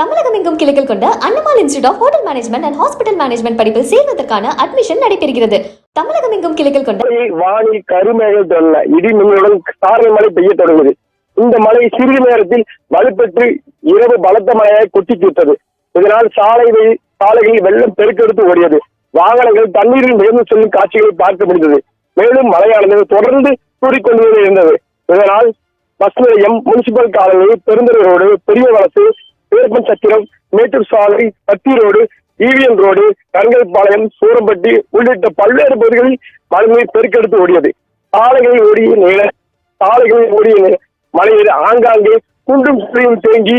தமிழகம் எங்கும் கிளைகள் கொண்ட Annamalai institute of hotel management and hospital management படிப்பில் சேர்வதற்கான அட்மிஷன் நடைபெறுகிறது. தமிழகம் எங்கும் கிளைகள் கொண்ட வானில் கருமேகம் தொல்ல இடி மின்னலுடன் சாரல் மழை பெய்ய தொடங்குது இந்த மழை சிறிது நேரத்தில் வலுப்பெற்று இரவு பலத்த மழையாய் கொட்டி தீர்த்தது. இதனால் சாலை சாலைகளில் வெள்ளம் பெருக்கெடுத்து ஓடியது. வாகனங்கள் தண்ணீரில் மிதந்து செல்லும் காட்சிகளை பார்க்க முடிந்தது. மேலும் மழையானது தொடர்ந்து கூறிக்கொண்டு இருந்தது. இதனால் பஸ் நிலையம் முனிசிபல் காலனி பெருந்தரோடு பெரிய வளசு பேர்பன் சத்திரம் மேட்டூர் சாலை பத்தி road EVM road Karungalpalayam Surampatti உள்ளிட்ட பல்வேறு பகுதிகளில் மழைநீர் பெருக்கெடுத்து ஓடியது. சாலைகளில் ஓடிய நீள சாலைகளில் ஓடிய மழைநீர் ஆங்காங்கே குண்டும் குழியும் தேங்கி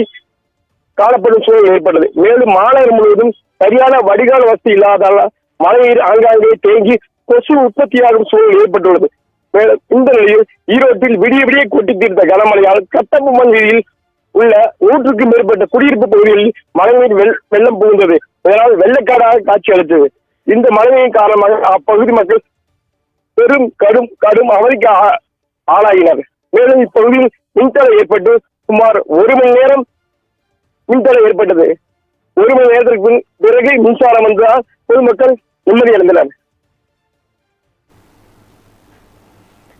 காணப்படும் சூழல் ஏற்பட்டது. மேலும் மாநகர் முழுவதும் சரியான வடிகால் வசதி இல்லாதால மழைநீர் ஆங்காங்கே தேங்கி கொசு உற்பத்தியாகும் சூழல் ஏற்பட்டுள்ளது. மேலும் இந்த நிலையில் ஈரோட்டில் விடிய விடிய கொட்டி தீர்த்த கனமழையால் கட்டபொம்மன் வீதியில் உள்ள நூற்றுக்கு மேற்பட்ட குடியிருப்பு பகுதிகளில் மழைநீர் வெள்ளம் புகுந்தது. இதனால் வெள்ளக்காடாக காட்சி அளித்தது. இந்த மழைநீர் காரணமாக அப்பகுதி மக்கள் பெரும் கடும் கடும் அவதிக்கு ஆ- ஆளாகினர். மேலும் இப்பகுதியில் மின்தடை ஏற்பட்டு சுமார் ஒரு மணி நேரம் மின்தடை ஏற்பட்டது. ஒரு மணி நேரத்திற்கு பின் பிறகு மின்சாரம் வந்ததால் பொதுமக்கள் நிம்மதி அடைந்தனர்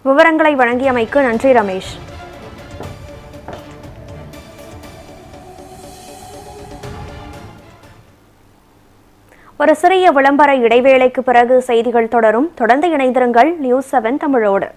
விவரங்களை வழங்கியமைக்கு நன்றி ரமேஷ். ஒரு சிறிய விளம்பர இடைவேளைக்கு பிறகு செய்திகள் தொடரும். தொடர்ந்து இணைந்திருங்கள். நியூஸ் செவன் தமிழோடு.